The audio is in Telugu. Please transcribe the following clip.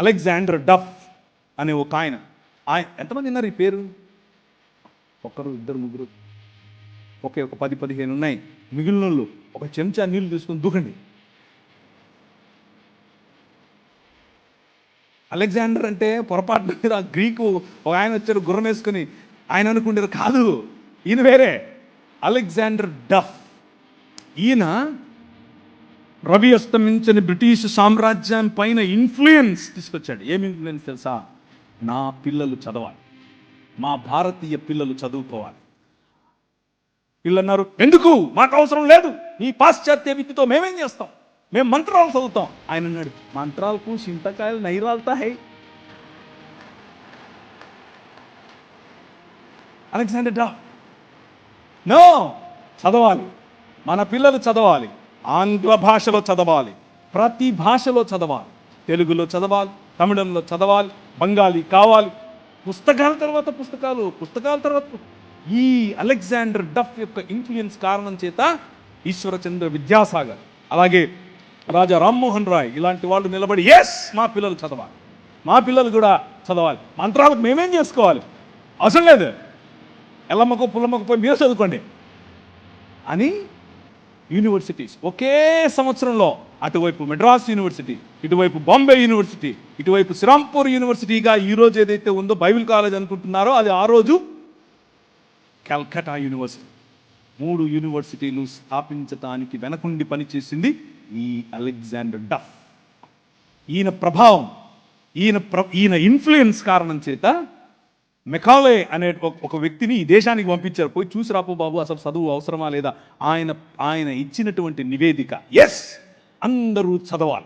అలెగ్జాండర్ డఫ్ అనే ఒక ఆయన. ఆయన ఎంతమంది ఉన్నారు ఈ పేరు? ఒకరు ఇద్దరు ముగ్గురు. ఒకే ఒక పది పదిహేను ఉన్నాయి. మిగిలిన వాళ్ళు ఒక చెంచా నీళ్ళు తీసుకొని దూకండి. అలెగ్జాండర్ అంటే పొరపాటు మీద గ్రీకు ఒక ఆయన వచ్చారు గుర్రం వేసుకుని. ఆయన అనుకుంటారు కాదు. ఈయన వేరే. Alexander Duff. ఈయన రవి అస్తమించని బ్రిటిష్ సామ్రాజ్యం పైన ఇన్ఫ్లుయెన్స్ తీసుకొచ్చాడు. ఏమి ఇన్ఫ్లుయెన్స్ తెలుసా? నా పిల్లలు చదవాలి. మా భారతీయ పిల్లలు చదువుకోవాలి. వీళ్ళు అన్నారు ఎందుకు? మాకు అవసరం లేదు. ఈ పాశ్చాత్య విద్యతో మేమేం చేస్తాం? మేము మంత్రాలు చదువుతాం. ఆయన అన్నాడు మంత్రాలకు చింతకాయలు నైరాలతా హై. అలెగ్జాండర్ డా నో చదవాలి. మన పిల్లలు చదవాలి. ఆంగ్ల భాషలో చదవాలి ప్రతి భాషలో చదవాలి తెలుగులో చదవాలి తమిళంలో చదవాలి బెంగాలీ కావాలి. పుస్తకాల తర్వాత పుస్తకాలు పుస్తకాల తర్వాత ఈ అలెగ్జాండర్ డఫ్ యొక్క ఇన్ఫ్లుయెన్స్ కారణం చేత ఈశ్వరచంద్ర విద్యాసాగర్ అలాగే రాజా రామ్మోహన్ రాయ్ ఇలాంటి వాళ్ళు నిలబడి ఎస్ మా పిల్లలు చదవాలి మా పిల్లలు కూడా చదవాలి మంత్రాలకు మేమేం చేసుకోవాలి? అవసరం లేదు. ఎల్లమ్మకో పుల్లమ్మకో పోయి మీరు చదువుకోండి. అని యూనివర్సిటీస్. ఒకే సంవత్సరంలో అటువైపు మెడ్రాస్ యూనివర్సిటీ ఇటువైపు బాంబే యూనివర్సిటీ ఇటువైపు శ్రీరాంపూర్ యూనివర్సిటీగా ఈరోజు ఏదైతే ఉందో బైబిల్ కాలేజ్ అనుకుంటున్నారో అది ఆ రోజు కల్కటా యూనివర్సిటీ. మూడు యూనివర్సిటీలు స్థాపించటానికి వెనకుండి పనిచేసింది ఈ అలెగ్జాండర్ డఫ్. ఈయన ప్రభావం ఈయన ప్ర ఈయన ఇన్ఫ్లుయెన్స్ కారణం చేత మెకాలే అనే ఒక- వ్యక్తిని ఈ దేశానికి పంపించారు. పోయి చూసి రాపో బాబు అసలు చదువు అవసరమా లేదా? ఆయన ఆయన ఇచ్చినటువంటి నివేదిక. ఎస్ అందరూ చదవాలి.